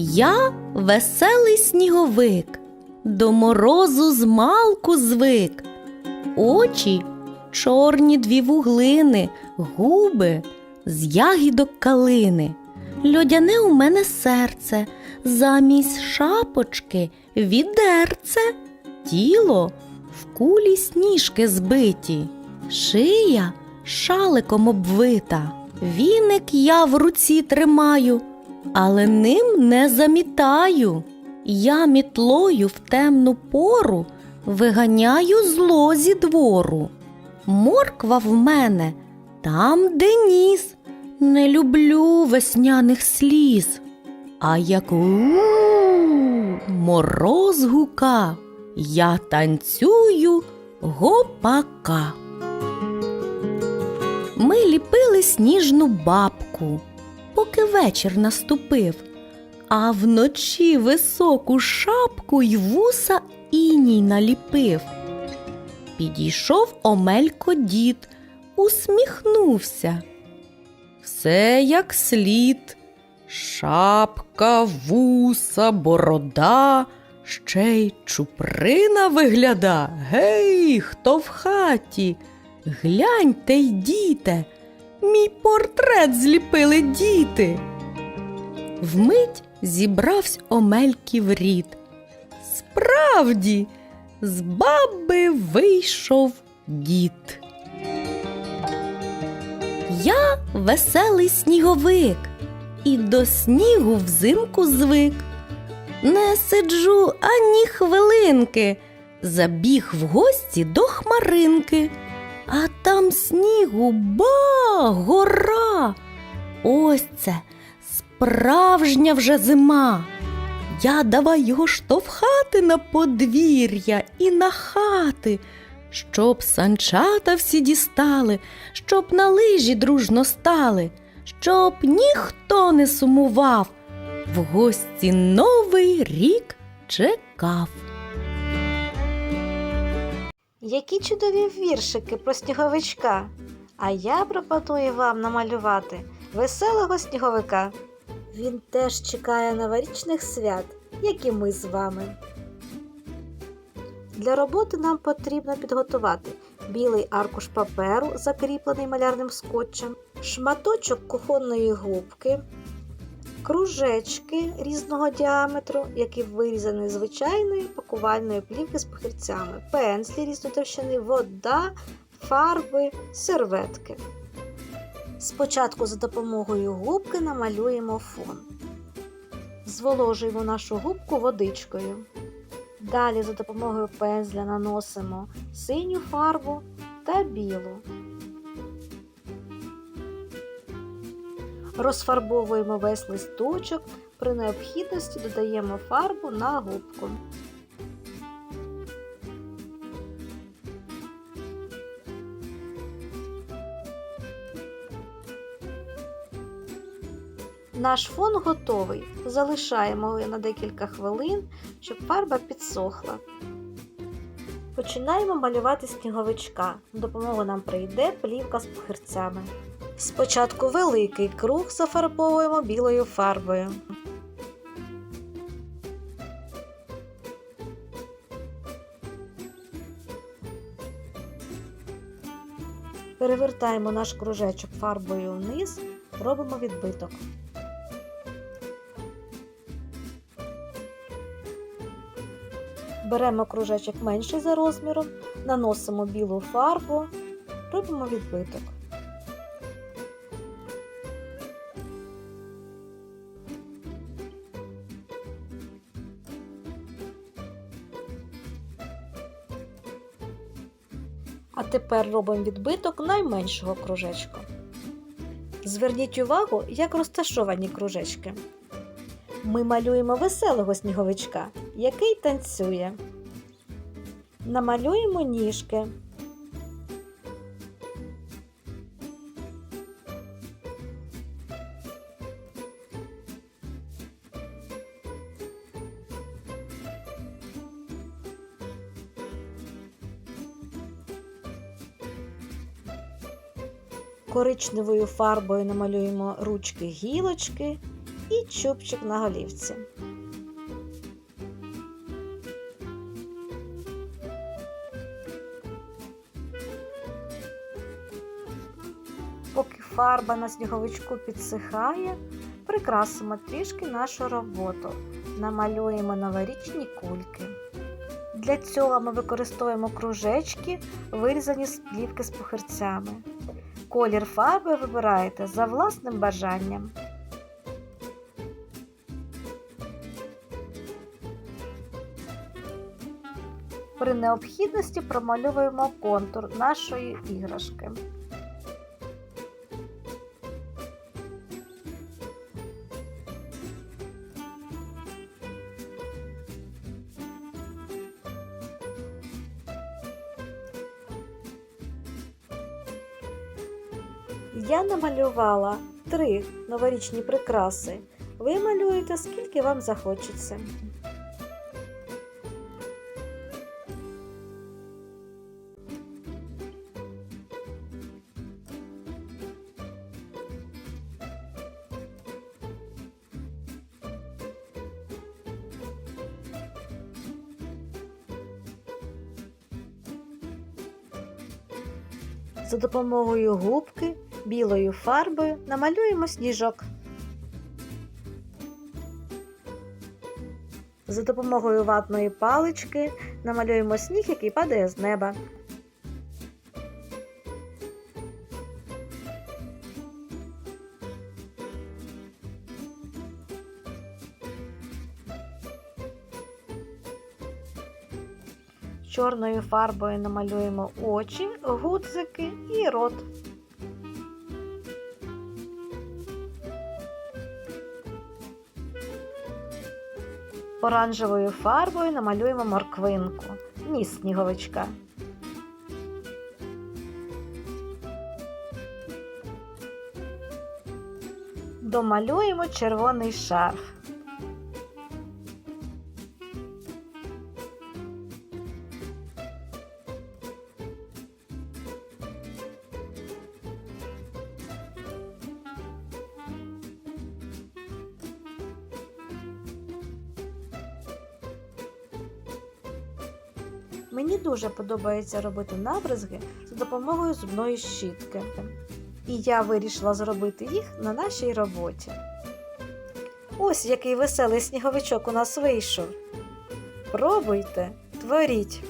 Я веселий сніговик, до морозу змалку звик. Очі чорні дві вуглини, губи з ягідок калини. Льодяне у мене серце, замість шапочки відерце, тіло в кулі сніжки збиті, шия шаликом обвита. Віник я в руці тримаю, але ним не замітаю. Я мітлою в темну пору виганяю зло зі двору. Морква в мене там, де ніс, не люблю весняних сліз. А як у мороз гука, я танцюю гопака. Ми ліпили сніжну бабку, поки вечір наступив, а вночі високу шапку й вуса іній наліпив. Підійшов Омелько дід, усміхнувся. Все як слід. Шапка, вуса, борода, ще й чуприна вигляда. Гей, хто в хаті? Гляньте йдіте, мій портрет зліпили діти. Вмить зібравсь Омельків рід. Справді, з баби вийшов дід. Я веселий сніговик і до снігу взимку звик. Не сиджу ані хвилинки, забіг в гості до хмаринки, а там снігу ба гора. Ось це справжня вже зима. Я давай його штовхати на подвір'я і на хати, щоб санчата всі дістали, щоб на лижі дружно стали, щоб ніхто не сумував, в гості новий рік чекав. Які чудові віршики про сніговичка. А я пропоную вам намалювати веселого сніговика. Він теж чекає новорічних свят, як і ми з вами. Для роботи нам потрібно підготувати білий аркуш паперу, закріплений малярним скотчем, шматочок кухонної губки, кружечки різного діаметру, які вирізані звичайної пакувальної плівки з похирцями, пензлі різної товщини, вода, фарби, серветки. Спочатку за допомогою губки намалюємо фон. Зволожуємо нашу губку водичкою. Далі за допомогою пензля наносимо синю фарбу та білу. Розфарбовуємо весь листочок, при необхідності додаємо фарбу на губку. Наш фон готовий. Залишаємо його на декілька хвилин, щоб фарба підсохла. Починаємо малювати сніговичка. Допомогу нам прийде плівка з похирцями. Спочатку великий круг зафарбовуємо білою фарбою. Перевертаємо наш кружечок фарбою вниз, робимо відбиток. Беремо кружечок менший за розміром, наносимо білу фарбу, робимо відбиток. А тепер робимо відбиток найменшого кружечка. Зверніть увагу, як розташовані кружечки. Ми малюємо веселого сніговичка, який танцює. Намалюємо ніжки. Коричневою фарбою намалюємо ручки гілочки і чубчик на голівці. Поки фарба на сніговичку підсихає, прикрасимо трішки нашу роботу. Намалюємо новорічні кульки. Для цього ми використовуємо кружечки, вирізані з плівки з пухирцями. Колір фарби вибираєте за власним бажанням. При необхідності промальовуємо контур нашої іграшки. Я намалювала три новорічні прикраси. Ви малюєте скільки вам захочеться. За допомогою губки білою фарбою намалюємо сніжок. За допомогою ватної палички намалюємо сніг, який падає з неба. Чорною фарбою намалюємо очі, гудзики і рот. Оранжевою фарбою намалюємо морквинку, ніс сніговичка. Домалюємо червоний шарф. Мені дуже подобається робити набризги за допомогою зубної щітки. І я вирішила зробити їх на нашій роботі. Ось який веселий сніговичок у нас вийшов. Пробуйте, творіть.